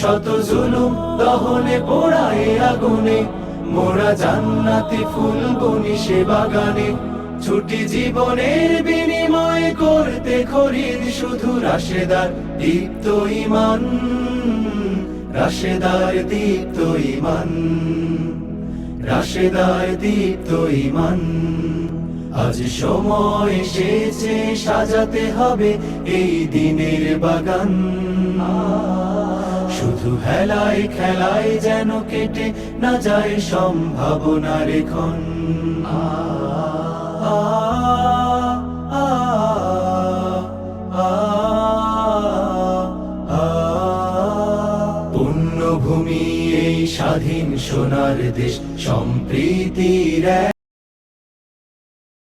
শত জুলুম দহনে পোড়ায় আগুনে। মোরা জান্নাতি ফুল বনি সে বাগানে। ছুটি জীবনের বিনিময় করতে খরিদ শুধু রাশেদার দীপ্ত ইমান। রাশেদার দীপ্ত ইমান। রাশেদার দীপ্ত ইমান। আজ সময় এসেছে, সাজাতে হবে এই দিনের বাগান। শুধু হেলায় খেলায় যেন কেটে না যায় সম্ভাবনা রেখন পুণ্যভূমি এই স্বাধীন সোনার দেশ, সম্প্রীতির